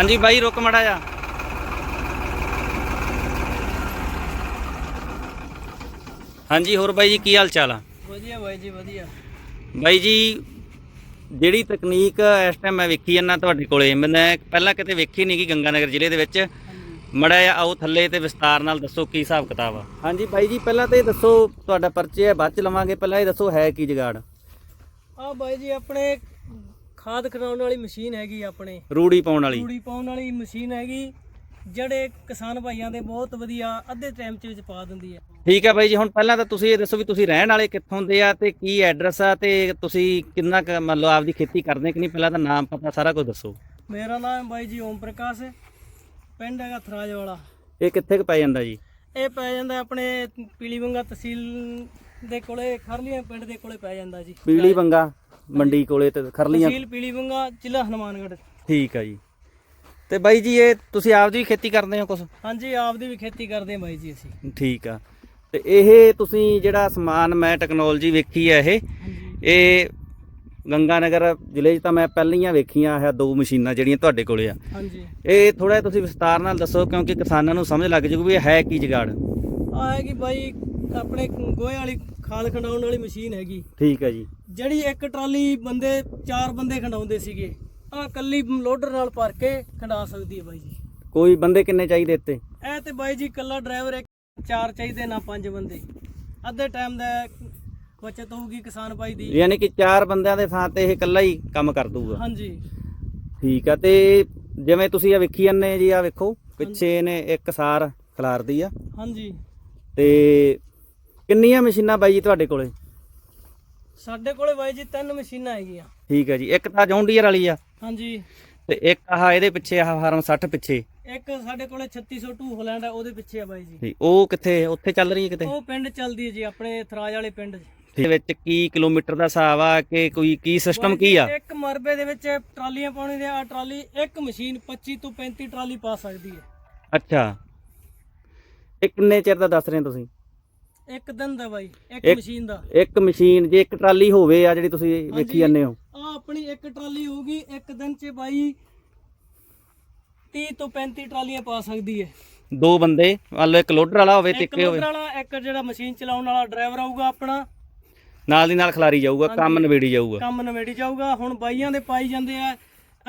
ਹਾਂਜੀ ਬਾਈ ਰੁਕ ਮੜਾ ਜਾ ਹਾਂਜੀ ਹੋਰ ਬਾਈ ਜੀ ਕੀ ਹਾਲ ਚਾਲ ਆ? ਵਧੀਆ ਬਾਈ ਜੀ ਵਧੀਆ। ਬਾਈ ਜੀ ਜਿਹੜੀ ਤਕਨੀਕ ਇਸ ਟਾਈਮ ਮੈਂ ਵੇਖੀ ਜਾਂਦਾ ਤੁਹਾਡੇ ਕੋਲੇ। ਮੈਂ ਪਹਿਲਾਂ ਕਿਤੇ ਵੇਖੀ ਨਹੀਂ ਗੀ ਗੰਗਾਨਗਰ ਜ਼ਿਲ੍ਹੇ ਦੇ ਵਿੱਚ। ਮੜਾ ਆਓ ਥੱਲੇ ਤੇ ਵਿਸਤਾਰ ਨਾਲ ਦੱਸੋ ਕੀ ਹਿਸਾਬ ਕਿਤਾਬ ਆ। ਹਾਂਜੀ ਬਾਈ ਜੀ ਪਹਿਲਾਂ ਤਾਂ ਇਹ ਦੱਸੋ ਤੁਹਾਡਾ ਪਰਚੇ ਹੈ ਬਾਅਦ ਚ ਲਵਾਂਗੇ। ਪਹਿਲਾਂ ਇਹ ਦੱਸੋ ਹੈ ਕੀ ਜਗਾੜ? ਆ ਬਾਈ ਜੀ ਆਪਣੇ ਖਾਦ ਖਣਾਉਣ ਵਾਲੀ ਮਸ਼ੀਨ ਹੈਗੀ ਆਪਣੇ। ਰੂੜੀ ਪਾਉਣ ਵਾਲੀ। ਤੂੜੀ ਪਾਉਣ ਵਾਲੀ ਮਸ਼ੀਨ ਹੈਗੀ ਜਿਹੜੇ ਕਿਸਾਨ ਭਾਈਆਂ ਦੇ ਬਹੁਤ ਵਧੀਆ ਅੱਧੇ ਟਾਈਮ ਚ ਵਿੱਚ ਪਾ ਦਿੰਦੀ ਹੈ। ਠੀਕ ਹੈ ਬਾਈ ਜੀ ਹੁਣ ਪਹਿਲਾਂ ਤਾਂ ਤੁਸੀਂ ਇਹ ਦੱਸੋ ਵੀ ਤੁਸੀਂ ਰਹਿਣ ਵਾਲੇ ਕਿੱਥੋਂ ਦੇ ਆ ਤੇ ਕੀ ਐਡਰੈਸ ਆ ਤੇ ਤੁਸੀਂ ਕਿੰਨਾ ਕੁ ਮੰਨ ਲਓ ਆਪਦੀ ਖੇਤੀ ਕਰਦੇ ਕਿ ਨਹੀਂ? ਪਹਿਲਾਂ ਤਾਂ ਨਾਮ ਪਤਾ ਸਾਰਾ ਕੁਝ ਦੱਸੋ। ਮੇਰਾ ਨਾਮ ਬਾਈ ਜੀ ਓਮ ਪ੍ਰਕਾਸ਼ ਪਿੰਡ ਹੈਗਾ ਥਰਾਜ ਵਾਲਾ ਇਹ ਕਿੱਥੇ ਕੁ ਪੈ ਜਾਂਦਾ ਜੀ? ਇਹ ਪੈ ਜਾਂਦਾ ਆਪਣੇ ਪੀਲੀਵੰਗਾ ਤਹਿਸੀਲ ਦੇ ਕੋਲੇ ਖਰਲੀਆਂ ਪਿੰਡ ਦੇ ਕੋਲੇ ਪੈ ਜਾਂਦਾ ਜੀ। ਪੀਲੀ ਬੰਗਾ ਮੰਡੀ ਕੋਲੇ ਤੇ ਖਰਲੀਆਂ। ਤਹਿਸੀਲ ਪੀਲੀਵੰਗਾ ਜ਼ਿਲ੍ਹਾ ਹਨੂਮਾਨਗੜ੍ਹ। ਠੀਕ ਆ ਜੀ। ਤੇ ਬਾਈ ਜੀ ਇਹ ਤੁਸੀਂ ਆਪਦੀ ਵੀ ਖੇਤੀ ਕਰਦੇ ਹੋ ਕੁਛ? ਹਾਂਜੀ ਆਪਦੀ ਵੀ ਖੇਤੀ ਕਰਦੇ ਹਾਂ ਬਾਈ ਜੀ ਅਸੀਂ। ਠੀਕ ਆ। ਤੇ ਇਹ ਤੁਸੀਂ ਜਿਹੜਾ ਸਮਾਨ ਮੈਂ ਟੈਕਨੋਲੋਜੀ ਵੇਖੀ ਆ ਇਹ ਇਹ ਗੰਗਾਨਗਰ ਜ਼ਿਲ੍ਹੇ 'ਚ ਤਾਂ ਮੈਂ ਪਹਿਲੀਆਂ ਵੇਖੀਆਂ ਇਹ ਦੋ ਮਸ਼ੀਨਾਂ ਜਿਹੜੀਆਂ ਤੁਹਾਡੇ ਕੋਲੇ ਆ। ਹਾਂਜੀ। ਇਹ ਥੋੜਾ ਤੁਸੀਂ ਵਿਸਤਾਰ ਨਾਲ ਦੱਸੋ ਕਿਉਂਕਿ ਕਿਸਾਨਾਂ ਨੂੰ ਸਮਝ ਲੱਗ ਜੂਗੀ ਵੀ ਇਹ ਹੈ ਕੀ ਜਗਾੜ। ਆ ਹੈਗੀ ਬਾਈ ਆਪਣੇ ਗੋਹੇ ਵਾਲੀ ਖਾਦ ਖੰਡਾਉਣ ਵਾਲੀ ਮਸ਼ੀਨ ਹੈਗੀ। ਠੀਕ ਹੈ ਜੀ। ਜਿਹੜੀ ਇੱਕ ਟਰਾਲੀ ਬੰਦੇ ਚਾਰ ਬੰਦੇ ਖੰਡਾਉਂਦੇ ਸੀਗੇ ਆ ਕੱਲੀ ਲੋਡਰ ਨਾਲ ਭਰ ਕੇ ਖੰਡਾ ਸਕਦੀ ਹੈ ਬਾਈ ਜੀ। ਕੋਈ ਬੰਦੇ ਕਿੰਨੇ ਚਾਹੀਦੇ ਇੱਥੇ? ਇਹ ਤੇ ਬਾਈ ਜੀ ਕੱਲਾ ਡਰਾਈਵਰ ਇੱਕ ਚਾਰ ਚਾਹੀਦੇ ਨਾ ਪੰਜ ਬੰਦੇ। ਅੱਧੇ ਟਾਈਮ ਦਾ ਬਚਤ ਹੋਊਗੀ ਕਿਸਾਨ ਭਾਈ ਦੀ। ਯਾਨੀ ਕਿ ਚਾਰ ਬੰਦਿਆਂ ਦੇ ਥਾਂ ਤੇ ਇਹ ਇਕੱਲਾ ਹੀ ਕੰਮ ਕਰ ਦੂਗਾ ਹਾਂਜੀ। ਠੀਕ ਆ ਤੇ ਜਿਵੇਂ ਤੁਸੀਂ ਆ ਵੇਖੀ ਜਾਂਦੇ ਜੀ ਆ ਵੇਖੋ ਪਿੱਛੇ ਨੇ ਇੱਕ ਸਾਰ ਖਿਲਾਰਦੀ ਆ। ਹਾਂਜੀ। ਤੇ ਕਿੰਨੀਆਂ ਮਸ਼ੀਨਾਂ ਬਾਈ ਜੀ ਤੁਹਾਡੇ ਕੋਲੇ? ਸਾਡੇ ਕੋਲੇ ਬਾਈ ਜੀ ਤਿੰਨ ਮਸ਼ੀਨਾਂ ਹੈਗੀਆਂ। ਠੀਕ ਹੈ ਜੀ। ਇੱਕ ਤਾਂ ਜੌਨ ਡੀਅਰ ਵਾਲੀ ਆ। ਹਾਂਜੀ। ਤੇ ਇੱਕ ਆਹ ਇਹਦੇ ਪਿੱਛੇ ਆਹ ਫਾਰਮ 60 ਪਿੱਛੇ। ਇੱਕ ਸਾਡੇ ਕੋਲੇ 3602 ਹੋਲੈਂਡ ਹੈ ਉਹਦੇ ਪਿੱਛੇ ਆ ਬਾਈ ਜੀ। ਠੀਕ, ਉਹ ਕਿੱਥੇ ਉੱਥੇ ਚੱਲ ਰਹੀ ਹੈ ਕਿਤੇ? ਉਹ ਪਿੰਡ ਚੱਲਦੀ ਹੈ ਜੀ ਆਪਣੇ ਥਰਾਜ ਵਾਲੇ ਪਿੰਡ 'ਚ ਦੇ ਵਿੱਚ ਕੀ ਕਿਲੋਮੀਟਰ ਦਾ ਹਿਸਾਬ ਆ ਕਿ ਕੋਈ ਕੀ ਸਿਸਟਮ ਕੀ ਆ? ਇੱਕ ਮਰਬੇ ਦੇ ਵਿੱਚ ਟਰਾਲੀਆਂ ਪਾਉਣੀ ਦੇ ਆ ਟਰਾਲੀ ਇੱਕ ਮਸ਼ੀਨ 25 ਤੋਂ 35 ਟਰਾਲੀ ਪਾ ਸਕਦੀ ਹੈ। ਅੱਛਾ। ਇਹ ਕਿੰਨੇ ਚਿਰ ਦਾ ਦੱਸ ਰਹੇ ਹੋ ਤੁਸੀਂ? ਇੱਕ ਦਿਨ ਦਾ ਬਾਈ ਇੱਕ ਇੱਕ- ਮਸ਼ੀਨ ਦਾ। ਇੱਕ ਮਸ਼ੀਨ ਜੇ ਇੱਕ ਟਰਾਲੀ ਹੋਵੇ ਆ ਜਿਹੜੀ ਤੁਸੀਂ ਵੇਖੀ ਜਾਂਦੇ ਹੋ। ਆ ਆਪਣੀ ਇੱਕ ਟਰਾਲੀ ਹੋਊਗੀ ਇੱਕ ਦਿਨ 'ਚ ਬਾਈ 30 ਤੋਂ 35 ਟਰਾਲੀਆਂ ਪਾ ਸਕਦੀ ਹੈ ਦੋ ਬੰਦੇ ਲਓ ਇੱਕ ਲੋਡਰ ਵਾਲਾ ਹੋਵੇ ਤੇ ਇੱਕ ਇੱਕ ਹੋਵੇ। ਲੋਡਰ ਵਾਲਾ ਇੱਕ ਜਿਹੜਾ ਮਸ਼ੀਨ ਚਲਾਉਣ ਵਾਲਾ ਡਰਾਈਵਰ ਆਊਗਾ ਆਪਣਾ। ਨਾਲ ਦੀ ਨਾਲ ਖਿਲਾਰੀ ਜਾਊਗਾ ਕੰਮ ਨਵੇੜੀ ਜਾਊਗਾ। ਕੰਮ ਨਵੇੜੀ ਜਾਊਗਾ। ਹੁਣ ਬਾਈਆਂ ਦੇ ਪਾਈ ਜਾਂਦੇ ਆ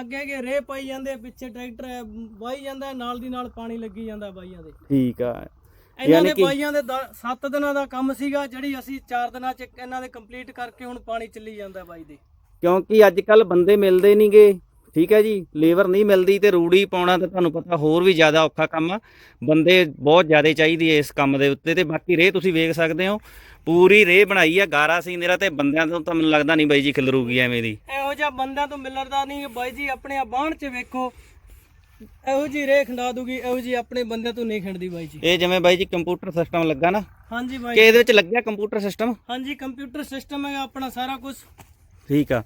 ਅੱਗੇ ਅੱਗੇ ਰੇ ਪਾਈ ਜਾਂਦੇ ਆ ਪਿੱਛੇ ਟਰੈਕਟਰ ਹੈ, ਵਾਹੀ ਜਾਂਦਾ ਹੈ, ਨਾਲ ਦੀ ਨਾਲ ਪਾਣੀ ਲੱਗੀ ਜਾਂਦਾ ਬਾਈਆਂ ਦੇ। ਠੀਕ ਆ। ਇਹਨਾਂ ਦੇ ਬਾਈਆਂ ਦੇ 7 ਦਿਨਾਂ ਦਾ ਕੰਮ ਸੀਗਾ ਜਿਹੜੀ ਅਸੀਂ 4 ਦਿਨਾਂ ਚ ਇਹਨਾਂ ਦੇ ਕੰਪਲੀਟ ਕਰਕੇ ਹੁਣ ਪਾਣੀ ਚੱਲੀ ਜਾਂਦਾ ਬਾਈ ਦੇ। ਕਿਉਂਕਿ ਅੱਜ ਕੱਲ ਬੰਦੇ ਮਿਲਦੇ ਨਹੀਂਗੇ ਠੀਕ ਹੈ ਜੀ? ਲੇਬਰ ਨਹੀਂ ਮਿਲਦੀ ਤੇ ਰੂੜੀ ਪਾਉਣਾ ਤਾਂ ਤੁਹਾਨੂੰ ਪਤਾ ਹੋਰ ਵੀ ਜ਼ਿਆਦਾ ਔਖਾ ਕੰਮ ਆ। ਬੰਦੇ ਬਹੁਤ ਜ਼ਿਆਦਾ ਚਾਹੀਦੀ ਹੈ ਇਸ ਕੰਮ ਦੇ ਉੱਤੇ ਤੇ ਬਾਕੀ ਰੇ ਤੁਸੀਂ ਵੇਖ ਸਕਦੇ ਹੋ ਪੂਰੀ ਰੇ ਬਣਾਈ ਆ ਗਾਰਾ ਸੀ ਮੇਰਾ ਤੇ ਬੰਦਿਆਂ ਤੋਂ ਤਾਂ ਮੈਨੂੰ ਲੱਗਦਾ ਨਹੀਂ ਬਾਈ ਜੀ ਖਿਲਰੂਗੀ ਐਵੇਂ ਦੀ। ਇਹੋ ਜਿਹਾ ਬੰਦਿਆਂ ਤੋਂ ਮਿਲਰਦਾ ਨਹੀਂ ਬਾਈ ਜੀ ਆਪਣੇ ਆ ਬਾਣ ਚ ਵੇਖੋ ਇਹੋ ਜੀ ਰੇ ਖੰਡਾ ਦੂਗੀ ਇਹੋ ਜੀ ਆਪਣੇ ਬੰਦਿਆਂ ਤੋਂ ਨਹੀਂ ਖੰਡਦੀ ਬਾਈ ਜੀ। ਇਹ ਜਿਵੇਂ ਬਾਈ ਜੀ ਕੰਪਿਊਟਰ ਸਿਸਟਮ ਲੱਗਾ ਨਾ ਹਾਂਜੀ ਬਾਈ ਕਿ ਇਹਦੇ ਵਿੱਚ ਲੱਗਿਆ ਕੰਪਿਊਟਰ ਸਿਸਟਮ ਹਾਂਜੀ ਕੰਪਿਊਟਰ ਸਿਸਟਮ ਹੈਗਾ ਆਪਣਾ ਸਾਰਾ ਕੁਝ ਠੀਕ ਆ।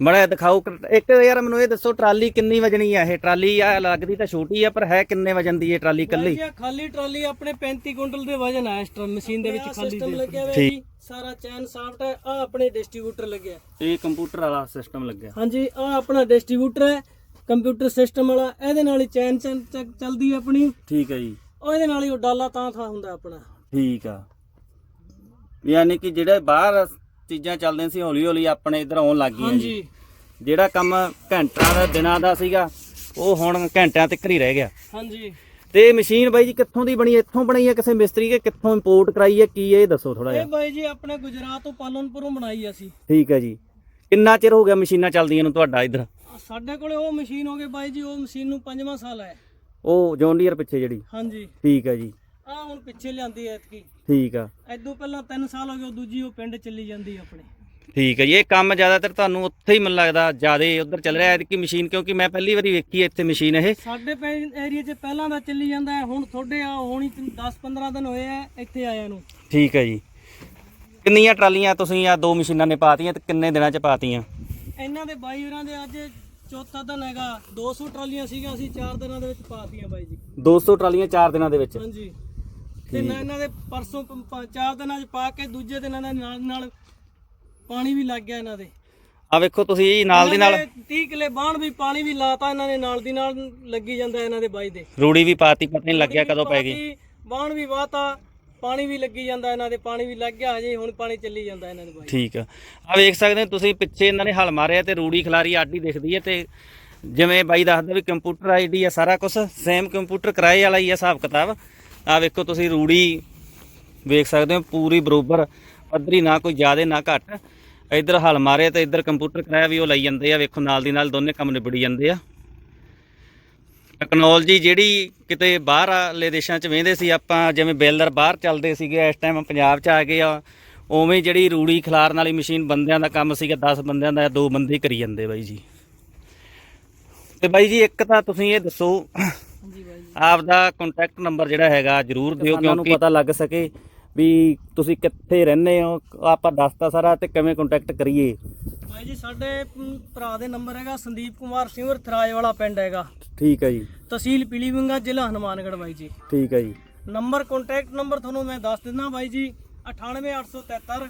ਮੜਾ ਦਿਖਾਓ ਇੱਕ ਯਾਰ ਮੈਨੂੰ ਇਹ ਦੱਸੋ ਟਰਾਲੀ ਕਿੰਨੀ ਵਜਣੀ ਆ ਇਹ? ਟਰਾਲੀ ਆ ਲੱਗਦੀ ਤਾਂ ਛੋਟੀ ਆ ਪਰ ਹੈ ਕਿੰਨੇ ਵਜਨ ਦੀ ਇਹ ਟਰਾਲੀ ਆਹ ਖਾਲੀ ਟਰਾਲੀ ਆਪਣੇ 35 ਕੁਇੰਟਲ ਦੇ ਵਜਨ ਹੈ ਇਸ ਟਰ ਮਸ਼ੀਨ ਦੇ ਵਿੱਚ ਖਾਲੀ ਸਿਸਟਮ ਲੱਗਿਆ ਹੋਇਆ। ਜੀ? ਸਾਰਾ ਚੈਨ ਸਾਫਟ ਹੈ ਆ ਆਪਣੇ ਡਿਸਟ੍ਰੀਬਿਊਟਰ ਲੱਗਿਆ। ਇਹ ਕੰਪਿਊਟਰ ਵਾਲਾ ਸਿਸਟਮ ਲੱਗਿਆ। ਹਾਂਜੀ ਆ ਆਪਣਾ ਡਿਸਟ੍ਰੀਬਿਊਟਰ ਹੈ ਕੰਪਿਊਟਰ ਸਿਸਟਮ ਵਾਲਾ ਇਹਦੇ ਨਾਲ ਹੀ ਚੈਨ ਚੈਨ ਚ- ਚੱਲਦੀ ਹੈ ਆਪਣੀ। ਠੀਕ ਹੈ ਜੀ। ਉਹ ਇਹਦੇ ਨਾਲ ਹੀ ਉਹ ਡਾਲਾ ਤਾਂ ਥਾ ਹੁੰਦਾ ਆਪਣਾ। ਠੀਕ ਆ। ਯਾਨੀ ਕਿ ਜਿਹੜੇ ਬਾਹਰ ਚੀਜ਼ਾਂ ਚੱਲਦੀਆਂ ਸੀ ਹੌਲੀ ਹੌਲੀ ਆਪਣੇ ਇੱਧਰ ਆਉਣ ਲੱਗ ਗਈਆਂ ਜੀ। ਹਾਂਜੀ। ਜਿਹੜਾ ਕੰਮ ਘੰਟਿਆਂ ਦਾ ਦਿਨਾਂ ਦਾ ਸੀਗਾ ਉਹ ਹੁਣ ਘੰਟਿਆਂ ਤੱਕ ਹੀ ਰਹਿ ਗਿਆ। ਹਾਂਜੀ। ਤੇ ਮਸ਼ੀਨ ਬਾਈ ਜੀ ਕਿੱਥੋਂ ਦੀ ਬਣੀ ਇੱਥੋਂ ਬਣਾਈ ਹੈ ਕਿਸੇ ਮਿਸਤਰੀ ਕੇ? ਕਿੱਥੋਂ ਇੰਪੋਰਟ ਕਰਾਈ ਹੈ? ਕੀ ਹੈ? ਇਹ ਦੱਸੋ ਥੋੜਾ ਇਹ ਜਿਹਾ ਬਾਈ ਜੀ ਆਪਣੇ ਗੁਜਰਾਤ ਤੋਂ ਪਾਲਨਪੁਰੋਂ ਬਣਾਈ ਅਸੀਂ। ਠੀਕ ਹੈ ਜੀ। ਕਿੰਨਾ ਚਿਰ ਹੋ ਗਿਆ ਮਸ਼ੀਨਾਂ ਚੱਲਦੀਆਂ ਨੂੰ ਤੁਹਾਡਾ ਇੱਧਰ? ਸਾਡੇ ਕੋਲੇ ਉਹ ਮਸ਼ੀਨ ਹੋ ਗਈ ਬਾਈ ਜੀ ਉਹ ਮਸ਼ੀਨ ਨੂੰ ਪੰਜਵਾਂ ਸਾਲ ਹੈ ਉਹ ਜੌਨ ਡੀਅਰ ਪਿੱਛੇ ਜਿਹੜੀ? ਹਾਂਜੀ। ਠੀਕ ਹੈ ਜੀ। ਆ ਹੁਣ ਪਿੱਛੇ ਲਿਆਂਦੀ ਐ ਇਤਕੀ ਠੀਕ ਆ। ਐਦੋਂ ਪਹਿਲਾਂ 3 ਸਾਲ ਹੋ ਗਏ ਉਹ ਦੂਜੀ ਉਹ ਪਿੰਡ ਚੱਲੀ ਜਾਂਦੀ ਆਪਣੇ। ਠੀਕ ਹੈ ਜੀ ਇਹ ਕੰਮ ਜ਼ਿਆਦਾਤਰ ਤੁਹਾਨੂੰ ਉੱਥੇ ਹੀ ਮੈਨੂੰ ਲੱਗਦਾ ਜ਼ਿਆਦਾ ਉਧਰ ਚੱਲ ਰਿਹਾ ਹੈ ਕਿ ਮਸ਼ੀਨ ਕਿਉਂਕਿ ਮੈਂ ਪਹਿਲੀ ਵਾਰੀ ਵੇਖੀ ਹੈ ਇੱਥੇ ਮਸ਼ੀਨ ਇਹ। ਸਾਡੇ ਏਰੀਆ 'ਚ ਪਹਿਲਾਂ ਦਾ ਚੱਲੀ ਜਾਂਦਾ ਹੈ ਹੁਣ ਤੁਹਾਡੇ ਆ ਹੋਣੀ 10 15 ਦਿਨ ਹੋਏ ਆ ਇੱਥੇ ਆਇਆ ਨੂੰ। ਠੀਕ ਹੈ ਜੀ। ਕਿੰਨੀਆਂ ਟਰਾਲੀਆਂ ਤੁਸੀਂ ਆ ਦੋ ਮਸ਼ੀਨਾਂ ਨੇ ਪਾਤੀਆਂ ਤੇ ਕਿੰਨੇ ਦਿਨਾਂ ਚ ਪਾਤੀਆਂ? ਇਹਨਾਂ ਦੇ ਬਾਈ ਹੋਰਾਂ ਦੇ ਅੱਜ ਚੌਥਾ ਦਿਨ ਹੈਗਾ 200 ਟਰਾਲੀਆਂ ਸੀਗੀਆਂ ਅਸੀਂ 4 ਦਿਨਾਂ ਦੇ ਵਿੱਚ ਪਾਤੀਆਂ ਬਾਈ ਜੀ। 200 ਟਰਾਲੀਆਂ 4 ਦਿਨਾਂ ਦੇ ਵਿੱਚ? ਹਾਂਜੀ। ਤੇ ਨਾ ਇਹਨਾਂ ਦੇ ਪਰਸੋਂ 4 ਦਿਨਾਂ 'ਚ ਪਾ ਕੇ ਦੂਜੇ ਦਿਨਾਂ ਦੇ ਨਾਲ ਨਾਲ ਪਾਣੀ ਵੀ ਲੱਗ ਗਿਆ ਇਹਨਾਂ ਦੇ। ਆ ਵੇਖੋ ਤੁਸੀਂ ਨਾਲ ਦੀ ਨਾਲ 30 ਕਿਲੇ ਬਾਣ ਵੀ ਪਾਣੀ ਵੀ ਲਾਤਾ ਇਹਨਾਂ ਨੇ ਨਾਲ ਦੀ ਨਾਲ ਲੱਗੀ ਜਾਂਦਾ ਇਹਨਾਂ ਦੇ ਬਾਈ ਦੇ। ਰੂੜੀ ਵੀ ਪਾਤੀ ਪਤਾ ਨਹੀਂ ਲੱਗਿਆ ਕਦੋਂ ਪੈ ਗਈ। ਬਾਣ ਵੀ ਵਾਤਾ। ਪਾਣੀ ਵੀ ਲੱਗੀ ਜਾਂਦਾ ਇਹਨਾਂ ਦੇ, ਪਾਣੀ ਵੀ ਲੱਗ ਗਿਆ, ਹਜੇ ਹੁਣ ਪਾਣੀ ਚੱਲੀ ਜਾਂਦਾ ਇਹਨਾਂ ਦੇ ਬਾਈ। ਠੀਕ ਆ। ਆ ਵੇਖ ਸਕਦੇ ਹੋ ਤੁਸੀਂ ਪਿੱਛੇ ਇਹਨਾਂ ਨੇ ਹਲ ਮਾਰਿਆ ਤੇ ਰੂੜੀ ਖਲਾਰੀ ਆਡੀ ਦਿਖਦੀ ਹੈ ਤੇ ਜਿਵੇਂ ਬਾਈ ਦੱਸਦਾ ਵੀ ਕੰਪਿਊਟਰ ਆਈਡੀ ਆ ਸਾਰਾ ਕੁਝ ਸੇਮ ਕੰਪਿਊਟਰ ਕਿਰਾਏ ਵਾਲਾ ਹੀ ਆ ਹਿਸਾਬ ਕਿਤਾਬ। ਆ ਵੇਖੋ ਤੁਸੀਂ ਰੂੜੀ ਵੇਖ ਸਕਦੇ ਹੋ, ਪੂਰੀ ਬਰੋਬਰ, ਪੱਧਰੀ ਨਾ ਕੋਈ ਜ਼ਿਆਦਾ ਨਾ ਘੱਟ। ਇੱਧਰ ਹਲ ਮਾਰਿਆ ਤੇ ਇੱਧਰ ਕੰਪਿਊਟਰ ਕਿਰਾਇਆ ਵੀ ਉਹ ਲਈ ਜਾਂਦੇ ਆ, ਵੇਖੋ ਨਾਲ ਦੀ ਨਾਲ ਦੋਨੇ ਕੰਮ ਨਿਬੜੀ ਜਾਂਦੇ ਆ। ਟੈਕਨੋਲੋਜੀ ਜਿਹੜੀ ਕਿਤੇ ਬਾਹਰ ਵਾਲੇ ਦੇਸ਼ਾਂ 'ਚ ਵੇਂਦੇ ਸੀ ਆਪਾਂ ਜਿਵੇਂ ਬੇਲਰ ਬਾਹਰ ਚੱਲਦੇ ਸੀਗੇ ਇਸ ਟਾਈਮ ਪੰਜਾਬ 'ਚ ਆ ਗਏ ਆ ਉਵੇਂ ਜਿਹੜੀ ਰੂੜੀ ਖਿਲਾਰਨ ਵਾਲੀ ਮਸ਼ੀਨ ਬੰਦਿਆਂ ਦਾ ਕੰਮ ਸੀਗਾ 10 ਬੰਦਿਆਂ ਦਾ ਦੋ ਬੰਦੇ ਕਰੀ ਜਾਂਦੇ ਬਾਈ ਜੀ। ਤੇ ਬਾਈ ਜੀ ਇੱਕ ਤਾਂ ਤੁਸੀਂ ਇਹ ਦੱਸੋ ਜੀ ਆਪਦਾ ਕੰਟੈਕਟ ਨੰਬਰ ਜਿਹੜਾ ਹੈਗਾ ਜਰੂਰ ਦਿਓ ਕਿਉਂਕਿ ਪਤਾ ਲੱਗ ਸਕੇ ਵੀ ਤੁਸੀਂ ਕਿੱਥੇ ਰਹਿੰਦੇ ਹੋ ਆਪਾਂ ਦੱਸਤਾ ਸਾਰਾ ਤੇ ਕਿਵੇਂ ਕੰਟੈਕਟ ਕਰੀਏ। ਬਾਈ ਜੀ ਸਾਡੇ ਭਰਾ ਦੇ ਨੰਬਰ ਹੈਗਾ ਸੰਦੀਪ ਕੁਮਾਰ ਸਿੰਘਰ ਥਰਾਏ ਵਾਲਾ ਪਿੰਡ ਹੈਗਾ। ਠੀਕ ਹੈ ਜੀ। ਤਹਿਸੀਲ ਪੀਲੀਵਿੰਗਾ ਜ਼ਿਲ੍ਹਾ ਹਨੂਮਾਨਗੜ੍ਹ ਬਾਈ ਜੀ। ਠੀਕ ਹੈ ਜੀ। ਨੰਬਰ ਕੰਟੈਕਟ ਨੰਬਰ ਤੁਹਾਨੂੰ ਮੈਂ ਦੱਸ ਦਿੰਦਾ ਬਾਈ ਜੀ 98873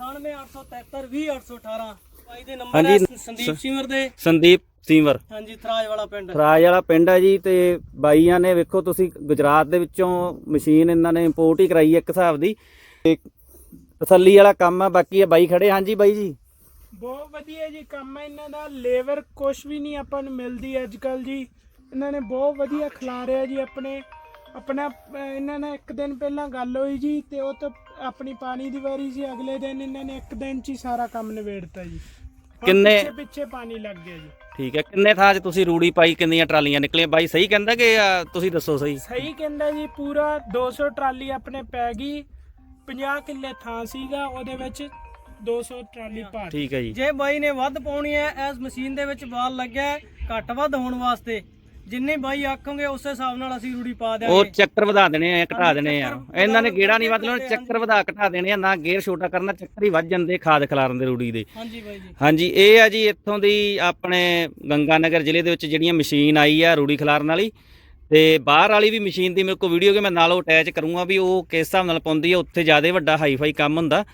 98873 20818 ਬਾਈ ਦੇ ਨੰਬਰ ਹੈ ਹਾਂਜੀ, ਸੰਦੀਪ ਸਿੰਘਰ ਦੇ। ਸੰਦੀਪ ਸੀਵਰ। ਹਾਂਜੀ ਥਰਾਜ ਵਾਲਾ ਪਿੰਡ। ਰਾਜ ਵਾਲਾ ਪਿੰਡ ਹੈ ਜੀ ਤੇ ਬਾਈਆਂ ਨੇ ਵੇਖੋ ਤੁਸੀਂ ਗੁਜਰਾਤ ਦੇ ਵਿੱਚੋਂ ਮਸ਼ੀਨ ਇਹਨਾਂ ਨੇ ਇੰਪੋਰਟ ਹੀ ਕਰਾਈ ਹੈ ਇੱਕ ਹਿਸਾਬ ਦੀ। ਤੇ ਤਸੱਲੀ ਵਾਲਾ ਕੰਮ ਆ ਬਾਕੀ ਇਹ ਬਾਈ ਖੜੇ ਹਾਂਜੀ ਬਾਈ ਜੀ। ਬਹੁਤ ਵਧੀਆ ਜੀ ਕੰਮ ਹੈ ਇਹਨਾਂ ਦਾ। ਲੇਬਰ ਕੁਛ ਵੀ ਨਹੀਂ ਆਪਾਂ ਨੂੰ ਮਿਲਦੀ ਅੱਜ ਕੱਲ ਜੀ। ਇਹਨਾਂ ਨੇ ਬਹੁਤ ਵਧੀਆ ਖਿਲਾਰਿਆ ਜੀ ਆਪਣੇ। ਆਪਣਾ ਇਹਨਾਂ ਨਾਲ ਇੱਕ ਦਿਨ ਪਹਿਲਾਂ ਗੱਲ ਹੋਈ ਜੀ ਤੇ ਉਹ ਤੋਂ ਆਪਣੀ ਪਾਣੀ ਦੀ ਵਾਰੀ ਸੀ। ਅਗਲੇ ਦਿਨ ਇਹਨਾਂ ਨੇ ਇੱਕ ਦਿਨ 'ਚ ਹੀ ਸਾਰਾ ਕੰਮ ਨਿਬੇੜਤਾ ਜੀ। ਕਿੰਨੇ- ਪਿੱਛੇ ਪਿੱਛੇ ਪਾਣੀ ਲੱਗ ਗਿਆ ਜੀ। ਠੀਕ ਹੈ ਕਿੰਨੇ ਥਾਂ 'ਚ ਤੁਸੀਂ ਰੂੜੀ ਪਾਈ ਕਿੰਨੀਆਂ ਟਰਾਲੀਆਂ ਨਿਕਲੀਆਂ? ਬਾਈ ਸਹੀ ਕਹਿੰਦਾ ਕਿ ਆ, ਤੁਸੀਂ ਦੱਸੋ ਸਹੀ? ਸਹੀ ਕਹਿੰਦਾ ਜੀ ਪੂਰਾ 200 ਟਰਾਲੀ ਆਪਣੇ ਪੈ ਗਈ। 50 ਕਿੱਲੇ ਥਾਂ ਸੀਗਾ ਉਹਦੇ ਵਿੱਚ 200 ਟਰਾਲੀ ਭਰ ਠੀਕ ਹੈ ਜੀ। ਜੇ ਬਾਈ ਨੇ ਵੱਧ ਪਾਉਣੀ ਹੈ ਇਸ ਮਸ਼ੀਨ ਦੇ ਵਿੱਚ ਬਾਲ ਲੱਗਿਆ ਹੈ, ਘੱਟ ਵੱਧ ਹੋਣ ਵਾਸਤੇ ਜਿੰਨੇ ਬਾਈ ਆਖੋਗੇ ਉਸੇ ਹਿਸਾਬ ਨਾਲ ਅਸੀਂ ਰੂੜੀ ਪਾ ਉਹ ਦਿਆਂਗੇ ਚੱਕਰ ਵਧਾ ਦੇਣੇ ਆ ਘਟਾ ਦੇਣੇ ਆ। ਚੱਕਰ ਇਹਨਾਂ ਨੇ ਵਧਾ- ਗੇੜਾ ਨਹੀਂ ਹਾਂਜੀ। ਚੱਕਰ ਵਧਾ ਘਟਾ ਦੇਣੇ ਆ ਨਾ ਗੇਅਰ ਛੋਟਾ ਕਰਨਾ ਚੱਕਰ ਹੀ ਵੱਧ ਜਾਂਦੇ ਖਾਦ ਖਿਲਾਰਨ ਦੇ ਰੂੜੀ ਦੇ। ਹਾਂਜੀ ਬਾਈ ਜੀ। ਹਾਂਜੀ ਇਹ ਆ ਜੀ ਇੱਥੋਂ ਦੀ ਆਪਣੇ ਗੰਗਾਨਗਰ ਜ਼ਿਲ੍ਹੇ ਦੇ ਵਿੱਚ ਜਿਹੜੀਆਂ ਮਸ਼ੀਨ ਆਈ ਆ ਰੂੜੀ ਖਿਲਾਰਨ ਵਾਲੀ ਤੇ ਬਾਹਰ ਵਾਲੀ ਵੀ ਮਸ਼ੀਨ ਦੀ ਮੇਰੇ ਕੋਲ ਵੀਡੀਓ ਕਿ ਮੈਂ ਨਾਲੋਂ ਅਟੈਚ ਕਰੂੰਗਾ ਵੀ ਉਹ ਕਿਸ ਹਿਸਾਬ ਨਾਲ ਪਾਉਂਦੀ ਆ ਉੱਥੇ ਜ਼ਿਆਦਾ ਵੱਡਾ ਹਾਈਫਾਈ ਕੰਮ ਹੁੰਦਾ।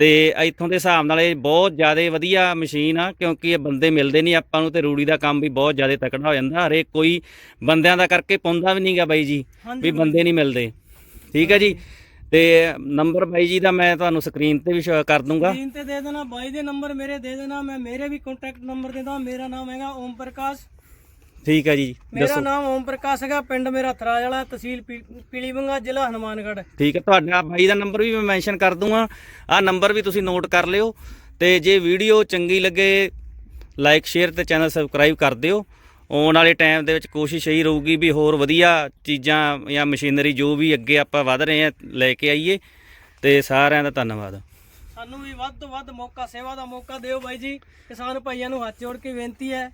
ਤੇ ਇੱਥੋਂ ਦੇ ਹਿਸਾਬ ਨਾਲ ਇਹ ਬਹੁਤ ਜ਼ਿਆਦਾ ਵਧੀਆ ਮਸ਼ੀਨ ਆ ਕਿਉਂਕਿ ਇਹ ਬੰਦੇ ਮਿਲਦੇ ਨਹੀਂ ਆਪਾਂ ਨੂੰ ਤੇ ਰੂੜੀ ਦਾ ਕੰਮ ਵੀ ਬਹੁਤ ਜ਼ਿਆਦਾ ਤਕੜਾ ਹੋ ਜਾਂਦਾ। ਹਰੇਕ ਕੋਈ ਬੰਦਿਆਂ ਦਾ ਕਰਕੇ ਪਾਉਂਦਾ ਵੀ ਨਹੀਂਗਾ ਬਾਈ ਜੀ ਵੀ ਬੰਦੇ ਨਹੀਂ ਮਿਲਦੇ। ਠੀਕ ਹੈ ਜੀ? ਤੇ ਨੰਬਰ ਬਾਈ ਜੀ ਦਾ ਮੈਂ ਤੁਹਾਨੂੰ ਸਕਰੀਨ ਤੇ ਵੀ ਕਰ ਦੂੰਗਾ। ਸਕਰੀਨ ਤੇ ਦੇ ਦੇਣਾ ਬਾਈ ਦੇ ਨੰਬਰ ਮੇਰੇ ਦੇ ਦੇਣਾ ਮੈਂ ਮੇਰੇ ਵੀ ਕੰਟੈਕਟ ਨੰਬਰ ਦੇ ਦਾਂ ਮੇਰਾ ਨਾਮ ਹੈਗਾ ਓਮ ਪ੍ਰਕਾਸ਼। ਠੀਕ ਹੈ ਜੀ ਮੇਰਾ ਦੱਸੋ। ਨਾਮ ਓਮ ਪ੍ਰਕਾਸ਼ ਹੈਗਾ ਪਿੰਡ ਮੇਰਾ ਥਰਾਜ ਵਾਲਾ ਤਹਿਸੀਲ ਪੀ- ਪੀਲੀਵਿੰਗਾ ਜ਼ਿਲ੍ਹਾ ਹਨੂਮਾਨਗੜ੍ਹ। ਠੀਕ ਹੈ ਤੁਹਾਡਾ ਬਾਈ ਦਾ ਨੰਬਰ ਵੀ ਮੈਂ ਮੈਂਸ਼ਨ ਕਰ ਦੂੰਗਾ। ਆਹ ਨੰਬਰ ਵੀ ਤੁਸੀਂ ਨੋਟ ਕਰ ਲਿਓ ਤੇ ਜੇ ਵੀਡੀਓ ਚੰਗੀ ਲੱਗੇ ਲਾਈਕ ਸ਼ੇਅਰ ਤੇ ਚੈਨਲ ਸਬਸਕ੍ਰਾਈਬ ਕਰ ਦਿਓ। ਆਉਣ ਵਾਲੇ ਟਾਈਮ ਦੇ ਵਿੱਚ ਕੋਸ਼ਿਸ਼ ਇਹੀ ਰਹੂਗੀ ਵੀ ਹੋਰ ਵਧੀਆ ਚੀਜ਼ਾਂ ਜਾਂ ਮਸ਼ੀਨਰੀ ਜੋ ਵੀ ਅੱਗੇ ਆਪਾਂ ਵਧ ਰਹੇ ਆ ਲੈ ਕੇ ਆਈਏ। ਤੇ ਸਾਰਿਆਂ ਦਾ ਧੰਨਵਾਦ। ਸਾਨੂੰ ਵੀ ਵੱਧ ਤੋਂ ਵੱਧ ਮੌਕਾ ਸੇਵਾ ਦਾ ਮੌਕਾ ਦਿਓ ਬਾਈ ਜੀ। ਕਿਸਾਨ ਭਾਈਆਂ ਨੂੰ ਹੱਥ ਜੋੜ ਕੇ ਬੇਨਤੀ ਹੈ